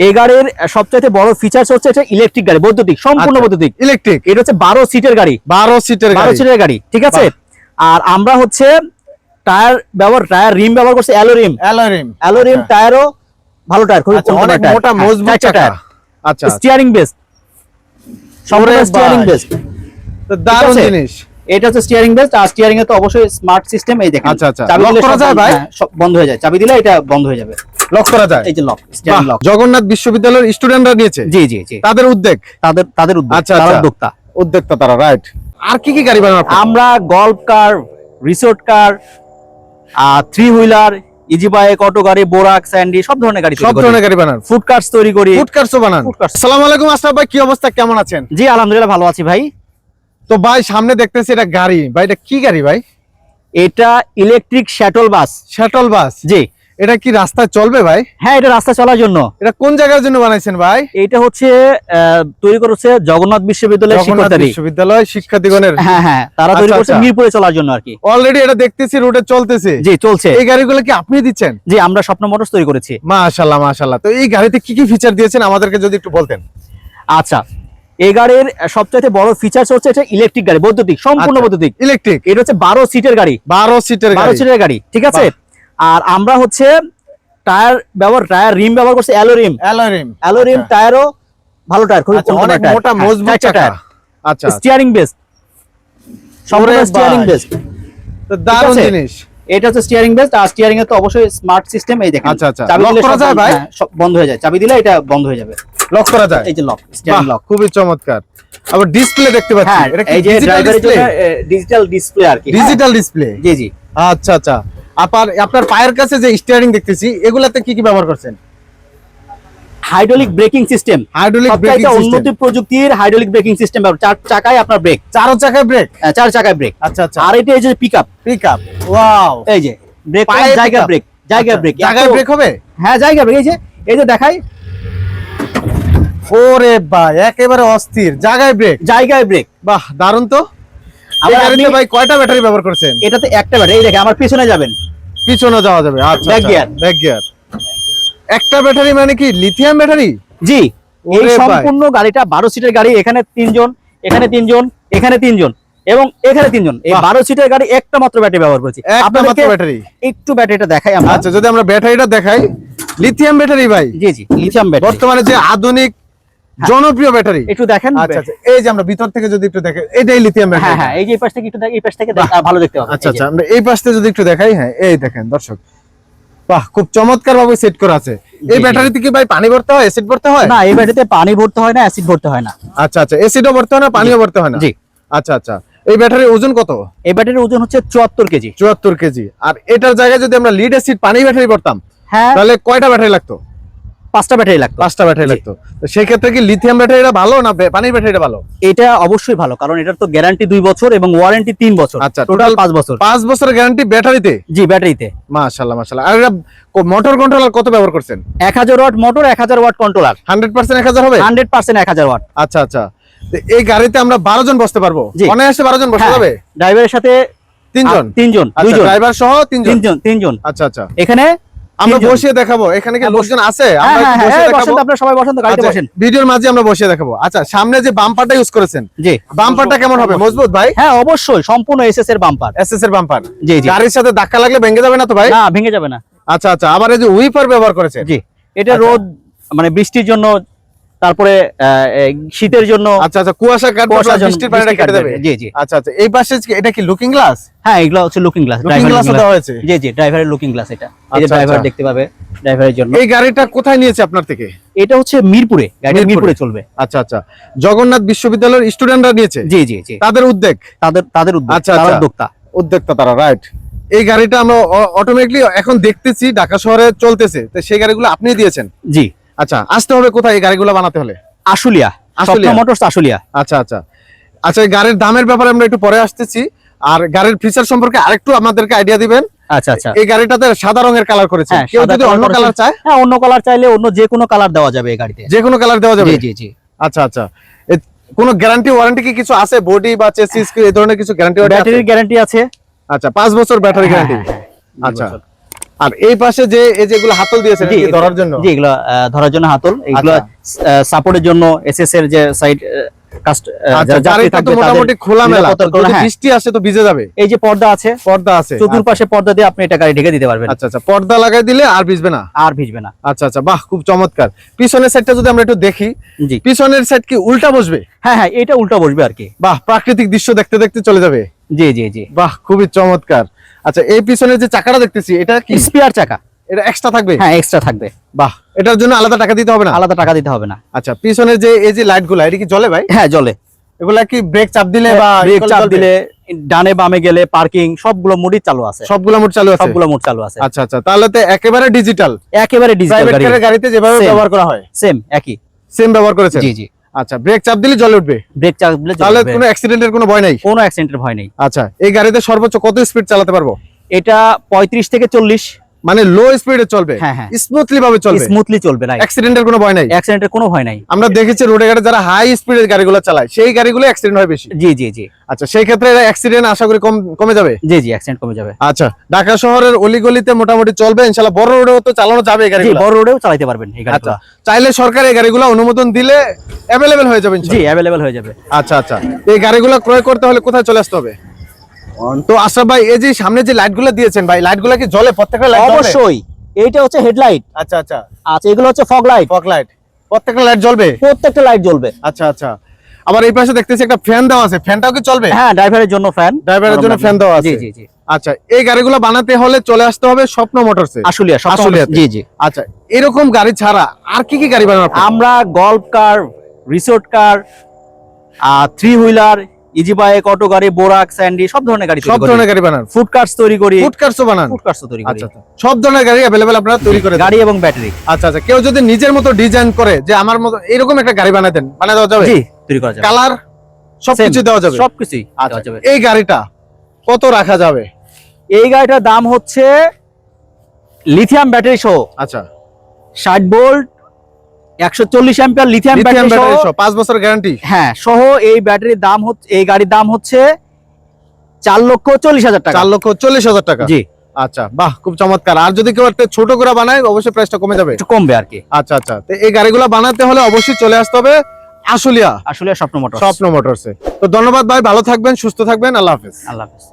এই গাড়ির সবচাইতে বড় ফিচার্স হচ্ছে এটা ইলেকট্রিক গাড়ি বৈদ্যুতিক সম্পূর্ণ আচ্ছা। বৈদ্যুতিক। ইলেকট্রিক এটা হচ্ছে বারো সিটের গাড়ি। বারো সিটের বারো সিটের গাড়ি ঠিক আছে? আর আমরা হচ্ছে টায়ার ব্যবহার টায়ার রিম ব্যবহার করছি alloy rim alloy rim alloy rim টায়ারও ভালো টায়ার খুবই আচ্ছা অনেক মোটা মজবুত চাকা আচ্ছা। স্টিয়ারিং বেস ওরে স্টিয়ারিং বেস তো দারুণ জিনিস। এটা হচ্ছে স্টিয়ারিং আর স্টিয়ারিং এ তো অবশ্যই স্মার্ট সিস্টেম এই দেখেন। আচ্ছা, আচ্ছা। চাবি দিলে করা সব যায় বন্ধ- ভাই? হ্যাঁ, বন্ধ হয়ে যায়। চাবি দিলে এটা বন্ধ হয়ে যাবে। লক করা যায়? এই যে লক স্টিয়ারিং লক জগন্নাথ বিশ্ববিদ্যালয়ের স্টুডেন্টরা নিয়েছে জি জি জি। তাদের উদ্যোগ? তাদের তাদের উদ্যোগ আচ্ছা, আচ্ছা। উদ্যোক্তা। উদ্যোক্তা তারা রাইট আর কি কি গাড়ি বানানো আমরা গল্ফ কার রিসোর্ট কার আর three wheeler easy bike auto গাড়ি বোরাক স্যান্ডি সব ধরনের গাড়ি সব ধরনের গাড়ি বানান? ফুড কার্স তৈরি করি। ফুড কার্সও বানান। আসসালামু আলাইকুম আশরাফ ভাই কি অবস্থা? কেমন আছেন? জি আলহামদুলিল্লাহ ভালো আছি ভাই। তো ভাই সামনে দেখতেছি এটা গাড়ি। ভাই এটা কি গাড়ি ভাই? এটা ইলেকট্রিক শ্যাটল বাস শ্যাটল বাস জি। এটা কি রাস্তায় চলবে ভাই? হ্যাঁ এটা রাস্তা চলার জন্য। এটা কোন জায়গার জন্য বানাইছেন ভাই? এটা হচ্ছে তৈরি করেছে জগন্নাথ বিশ্ববিদ্যালয়ের শিক্ষার্থী। বিশ্ববিদ্যালয় শিক্ষার্থীগণের। হ্যাঁ হ্যাঁ তারা তৈরি আচ্ছা, করছে আচ্ছা। মিরপুরে চলার জন্য আর কি। অলরেডি এটা দেখতেছি রোডে চলতেছে। জি চলছে। এই গাড়িগুলো কি আপনি দিচ্ছেন? জি আমরা স্বপ্ন মোটরস তৈরি করেছি। মাশাআল্লাহ মাশাআল্লাহ। তো এই গাড়িতে কি কি ফিচার দিয়েছেন আমাদেরকে যদি একটু বলতেন? আচ্ছা এই গাড়ির সবচাইতে বড় ফিচার্স হচ্ছে এটা ইলেকট্রিক গাড়ি বৈদ্যুতিক সম্পূর্ণ আচ্ছা। বৈদ্যুতিক। ইলেকট্রিক এটা হচ্ছে বারো সিটের গাড়ি। বারো সিটের বারো সিটের গাড়ি ঠিক আছে? আর আমরা হচ্ছে টায়ার ব্যবহার টায়ার রিম ব্যবহার করছি alloy rim alloy rim alloy rim টায়ারও ভালো টায়ার খুবই আচ্ছা, অনেক মোটা মজবুত চাকা আচ্ছা। স্টিয়ারিং বেস সম্পূর্ণ স্টিয়ারিং বেস তো দারুণ জিনিস। এটা হচ্ছে স্টিয়ারিং বেস আর স্টিয়ারিং এ তো অবশ্যই স্মার্ট সিস্টেম এই দেখেন। আচ্ছা, আচ্ছা। চাবি দিলে? হ্যাঁ, বন্ধ হয়ে যায়। চাবি দিলে এটা বন্ধ হয়ে যাবে। লক করা যায়? এই যে লক স্টিয়ারিং বাহ, লক খুবই চমৎকার। আবার ডিসপ্লে দেখতে পাচ্ছি। হ্যাঁ এটা কি ডিজিটাল ডিসপ্লে ডিজিটাল ডিসপ্লে আর কি হ্যাঁ। ডিজিটাল ডিসপ্লে জি জি। আচ্ছা আচ্ছা। আপনার আপনার পায়ের কাছে যে স্টিয়ারিং দেখতেছি এগুলাতে কি কি ব্যবহার করছেন? Hydraulic braking system hydraulic braking system উন্নত প্রযুক্তির হাইড্রোলিক ব্রেকিং সিস্টেম চার চাকায় আপনার ব্রেক চার চাকায় ব্রেক চার চাকায় ব্রেক আচ্ছা আচ্ছা। আর এটা এই যে পিকআপ পিকআপ ওয়াও এই যে ব্রেক জায়গা ব্রেক জায়গা ব্রেক জায়গায় ব্রেক হবে? হ্যাঁ জায়গা ব্রেক এই যে এই যে দেখাই ওরে ভাই একেবারে অস্থির। জায়গায় ব্রেক জায়গায় ব্রেক বাহ দারুণ তো। ভাই কয়টা ব্যাটারি ব্যবহার করছেন? এটাতে একটা ব্যাটারি দেখে আমার পিছনে যাবেন। পিছনে যাওয়া যাবে আচ্ছা Back gear। ব্যাক গিয়ার একটা ব্যাটারি মানে কি লিথিয়াম ব্যাটারি জি। এই। সম্পূর্ণ গাড়িটা বারো সিটের গাড়ি এখানে তিনজন এখানে তিনজন এখানে তিনজন এবং এখানে তিনজন। এই বাহ। বারো সিটের গাড়ি একটা মাত্র ব্যাটারি ব্যবহার করেছি। একটা মাত্র ব্যাটারি একটু ব্যাটারিটা দেখাই আমরা। আচ্ছা যদি আমরা ব্যাটারিটা দেখাই লিথিয়াম ব্যাটারি ভাই। জি জি লিথিয়াম ব্যাটারি বর্তমানে যে আধুনিক জনপ্রিয় ব্যাটারি। একটু দেখেন। আচ্ছা আচ্ছা। এই যে আমরা ভিতর থেকে যদি একটু দেখেন এটাই লিথিয়াম হ্যাঁ ব্যাটারি হ্যাঁ এই যে এই পাশ থেকে একটু দেখ- এই পাশ থেকে দেখ- ভালো দেখতে হবে। আচ্ছা আচ্ছা আমরা এই পাশটা যদি একটু দেখাই হ্যাঁ এই দেখেন দর্শক। বাহ খুব চমৎকার ভাবে সেট করা আছে। এই ব্যাটারিতে কি ভাই পানি ভরতে হয় অ্যাসিড ভরতে হয়? না এই ব্যাটারিতে পানি ভরতে হয় না অ্যাসিড ভরতে হয় না। আচ্ছা আচ্ছা অ্যাসিডও ভরতে হয় না পানিও ভরতে হয় না? জি। আচ্ছা আচ্ছা। এই ব্যাটারির ওজন কত? এই ব্যাটারির ওজন হচ্ছে চুয়াত্তর কেজি। চুয়াত্তর কেজি। আর এটার জায়গায় যদি আমরা লিড অ্যাসিড পানি ব্যাটারি ভরতাম হ্যাঁ। তাহলে কয়টা ব্যাটারি লাগতো? পাঁচটা ব্যাটারি লাগতো। পাঁচটা ব্যাটারি। লাগতো। সেক্ষেত্রে কি লিথিয়াম ব্যাটারিটা ভালো না পানির ব্যাটারিটা ভালো? এটা অবশ্যই ভালো কারণ এটার তো গ্যারান্টি দুই বছর এবং ওয়ারেন্টি তিন বছর। আচ্ছা, টোটাল পাঁচ বছর। পাঁচ বছরের গ্যারান্টি ব্যাটারিতে? জি ব্যাটারিতে। মাশাল্লাহ মাশাল্লাহ আর এটা মোটর কন্ট্রোলার কত ব্যবহার করছেন? এক হাজার ওয়াট মোটর এক হাজার ওয়াট কন্ট্রোলার হান্ড্রেড পার্সেন্ট এক হাজার হবে? হান্ড্রেড পার্সেন্ট এক হাজার ওয়াট। আচ্ছা আচ্ছা। এই গাড়িতে আমরা বারো জন বসতে পারব। অনায়াসে বারো জন বসা হ্যাঁ, যাবে ড্রাইভারের সাথে তিনজন? তিনজন আচ্ছা ড্রাইভার সহ তিনজন? তিনজন তিনজন। আচ্ছা আচ্ছা। এখানে আমরা বসিয়ে দেখাবো। এখানে কি হ্যাঁ, লোকজন আছে? হ্যাঁ আমরা হ্যাঁ একটু বসিয়ে দেখাবো। আপনারা সবাই বসেন তো গাড়িতে আচ্ছা, বসেন। ভিডিওর মাঝে আমরা বসিয়ে দেখাবো। আচ্ছা সামনে যে বাম্পারটা ইউজ করেছেন জি। বাম্পারটা কেমন হবে? মজবুত ভাই? হ্যাঁ অবশ্যই সম্পূর্ণ এসএস এর বাম্পার। এসএস এর বাম্পার। জি জি। গাড়ির সাথে ধাক্কা লাগলে ভেঙে যাবে না তো ভাই? না ভেঙে যাবে না। আচ্ছা আচ্ছা আবার এই যে উইপার ব্যবহার করেছে জি এটা আচ্ছা। রোদ মানে বৃষ্টির জন্য তারপরে শীতের জন্য আচ্ছা আচ্ছা কুয়াশা কাটবে কুয়াশার plus জন্য বৃষ্টির পানিটা কেটে দেবে? জি জি। আচ্ছা আচ্ছা এই পাশে এটা কি লুকিং গ্লাস হ্যাঁ এগুলো হচ্ছে লুকিং গ্লাস লুকিং গ্লাসও দেওয়া হয়েছে? জি জি ড্রাইভারের লুকিং গ্লাস এটা। এই যে ড্রাইভার। দেখতে পাবে ড্রাইভারের জন্য। এই গাড়িটা কোথায় নিয়েছে আপনার থেকে? এটা হচ্ছে মিরপুরে মিরপুরে। চলবে। আচ্ছা আচ্ছা। জগন্নাথ বিশ্ববিদ্যালয়ের স্টুডেন্টরা নিয়েছে? জি জি জি। তাদের উদ্যোগ তাদের তাদের উদ্যোগ আচ্ছা। উদ্যোক্তা। উদ্যোক্তা তারা রাইট এই গাড়িটা আমরা অটোমেটিকলি এখন দেখতেছি ঢাকা শহরে চলতেছে। তো সেই গাড়িগুলো আপনি দিয়েছেন? জি। আচ্ছা আসতে হবে কোথায় এই গাড়িগুলো বানাতে হলে? আশুলিয়া আশুলিয়া। মোটরস আশুলিয়া। আচ্ছা আচ্ছা। আচ্ছা এই গাড়ির দামের ব্যাপারে আমরা একটু পরে আসতেছি। আর গাড়ির ফিচার সম্পর্কে আরেকটু আমাদেরকে আইডিয়া দিবেন। আচ্ছা আচ্ছা। এই গাড়িটাতে সাদা রঙের কালার করেছে। হ্যাঁ কেউ যদি অন্য কালার চায়? হ্যাঁ অন্য কালার চাইলে অন্য যে কোনো কালার দেওয়া যাবে এই গাড়িতে। যে কোনো কালার দেওয়া যাবে? জি জি জি। আচ্ছা আচ্ছা। কোনো গ্যারান্টি ওয়ারেন্টি কি কিছু আছে? বডি বা চেসিস এই ধরনের কিছু গ্যারান্টি ব্যাটারির গ্যারান্টি আছে। আচ্ছা পাঁচ বছর ব্যাটারি হ্যাঁ, গ্যারান্টি হ্যাঁ, হ্যাঁ, আচ্ছা। আর এই পাশে যে এই যেগুলো হাতল দিয়েছেন জি, ধরার জন্য? জি এগুলো ধরার জন্য হাতল। এগুলো সাপোর্টের জন্য এসএস এর যে সাইড কাস্ট আচ্ছা হ্যাঁ। আসে তো ভিজে যাবে। এই যে পর্দা আছে পর্দা আছে। চতুর্পাশে পর্দা দিয়ে আপনি এটা গাড়ি ঢেকে দিতে পারবেন। আচ্ছা আচ্ছা পর্দা লাগাই দিলে আর ভিজবে না? আর ভিজবে না। আচ্ছা আচ্ছা বাহ খুব চমৎকার। পিছনের সাইডটা যদি আমরা একটু দেখি জি। পিছনের সাইড কি উল্টা বসবে? হ্যাঁ হ্যাঁ এটা উল্টা বসবে আর কি। বাহ প্রাকৃতিক দৃশ্য দেখতে দেখতে চলে যাবে। জি জি জি। বাহ খুবই চমৎকার। আচ্ছা এই পিছনে যে চাকাটা দেখতেছি এটা কি? স্পেয়ার চাকা। এটা এক্সট্রা থাকবে? হ্যাঁ এক্সট্রা থাকবে। বাহ এটার জন্য আলাদা টাকা দিতে হবে না? আলাদা টাকা দিতে হবে না। আচ্ছা পিছনের যে এই যে লাইটগুলা এটা কি জ্বলে ভাই? হ্যাঁ জলে। এগুলা কি ব্রেক চাপ দিলে বা ব্রেক চাপ দিলে ডানে বামে গেলে পার্কিং সবগুলো মোডই চালু আছে। সবগুলা মোট চালু আছে? সবগুলো মোড চালু আছে। আচ্ছা আচ্ছা তাহলে তো একেবারে ডিজিটাল একেবারে ডিজিটাল গাড়িতে যেভাবে ব্যবহার করা হয়? সেম একই। সেম ব্যবহার করেছেন? জি জি। আচ্ছা ব্রেক চাপ দিলে জলে উঠবে? ব্রেক চাপ দিলে তাহলে কোনো অ্যাক্সিডেন্টের কোনো ভয় নাই? কোনো অ্যাক্সিডেন্টের ভয় নেই। আচ্ছা এই গাড়িতে সর্বোচ্চ কত স্পিড চালাতে পারব? এটা পঁয়ত্রিশ থেকে চল্লিশ। মানে লো স্পিডে চলবে। হ্যাঁ, হ্যাঁ। স্মুথলি ভাবে চলবে। স্মুথলি চলবে না অ্যাক্সিডেন্টের কোনো ভয় নাই। অ্যাক্সিডেন্টের কোনো ভয় নাই। আমরা দেখেছি রোডে ঘাটে যারা হাই স্পিডের গাড়িগুলো চালায় সেই গাড়িগুলো অ্যাক্সিডেন্ট হয় বেশি। জি জি জি। আচ্ছা সেই ক্ষেত্রে অ্যাক্সিডেন্ট আশা করি কম কমে যাবে? জি জি অ্যাক্সিডেন্ট কমে যাবে। আচ্ছা ঢাকা শহরের অলিগলিতে মোটামুটি চলবে ইনশাআল্লাহ। বড় রোডেও তো চালানো যাবে এই গাড়িগুলো। বড় রোডেও চালাতে পারবেন এই আচ্ছা চাইলে সরকার এই গাড়িগুলো অনুমোদন দিলে অ্যাভেলেবেল হয়ে যাবে জি। অ্যাভেলেবেল হয়ে যাবে। আচ্ছা আচ্ছা। এই গাড়িগুলো ক্রয় করতে হলে কোথায় চলে আসতে হবে? তো আশরাফ ভাই এই যে সামনে যে লাইটগুলো দিয়েছেন ভাই লাইটগুলো কি জ্বলে? প্রত্যেকটা লাইট অবশ্যই। এইটা হচ্ছে হেডলাইট আচ্ছা আচ্ছা। আচ্ছা এগুলো হচ্ছে ফগ লাইট ফগ লাইট প্রত্যেকটা লাইট জ্বলবে? প্রত্যেকটা লাইট জ্বলবে। আচ্ছা আচ্ছা। আবার এই পাশে দেখতেছি একটা ফ্যান দেওয়া আছে। ফ্যানটাও কি চলবে হ্যাঁ ড্রাইভারের জন্য ফ্যান ড্রাইভারের জন্য ফ্যান দেওয়া আছে। জি জি আচ্ছা এই গাড়িগুলো বানাতে হলে চলে আসতে হবে স্বপ্ন মোটরসে আশুলিয়া সব জি জি। আচ্ছা এরকম গাড়ি ছাড়া আর কি কি গাড়ি আপনার? আমরা golf car resort car three wheeler easy bike auto গাড়ি বোরাক স্যান্ডি সব ধরনের গাড়ি সব ধরনের গাড়ি বানান। ফুড তৈরি করি। ফুড বানান। ফুড তৈরি করি। আচ্ছা আচ্ছা। সব ধরনের গাড়ি অ্যাভেলেবেল আপনারা তৈরি করে গাড়ি এবং ব্যাটারি আচ্ছা আচ্ছা। কেউ যদি নিজের মতো ডিজাইন করে যে আমার মতো এরকম একটা গাড়ি বানায় দেন বানায় দেওয়া যাবে? জি তৈরি করা যাবে। কালার সবকিছু দেওয়া যাবে। সবকিছুই আচ্ছা দেওয়া যাবে। এই গাড়িটা কত রাখা যাবে? এই গাড়িটার দাম হচ্ছে লিথিয়াম ব্যাটারি সহ। আচ্ছা। ষাট ভোল্ট একশো চল্লিশ অ্যাম্পিয়ার লিথিয়াম লিথিয়াম ব্যাটারি পাঁচ বছর গ্যারান্টি হ্যাঁ সহ এই ব্যাটারির দাম হচ্ছে এই গাড়ির দাম হচ্ছে চার লক্ষ চল্লিশ হাজার টাকা। চার লক্ষ চল্লিশ হাজার টাকা। জি। আচ্ছা বাহ খুব চমৎকার। আর যদি কেউ একটা ছোট করে বানায় অবশ্যই প্রাইসটা কমে যাবে। একটু কমবে আর কি। আচ্ছা আচ্ছা। তো এই গাড়িগুলো বানাতে হলে অবশ্যই চলে আসতে হবে আশুলিয়া। আসলে স্বপ্ন মোটর স্বপ্ন মোটরসে। তো ধন্যবাদ ভাই ভালো থাকবেন সুস্থ থাকবেন। আল্লাহ হাফেজ। আল্লাহ হাফেজ।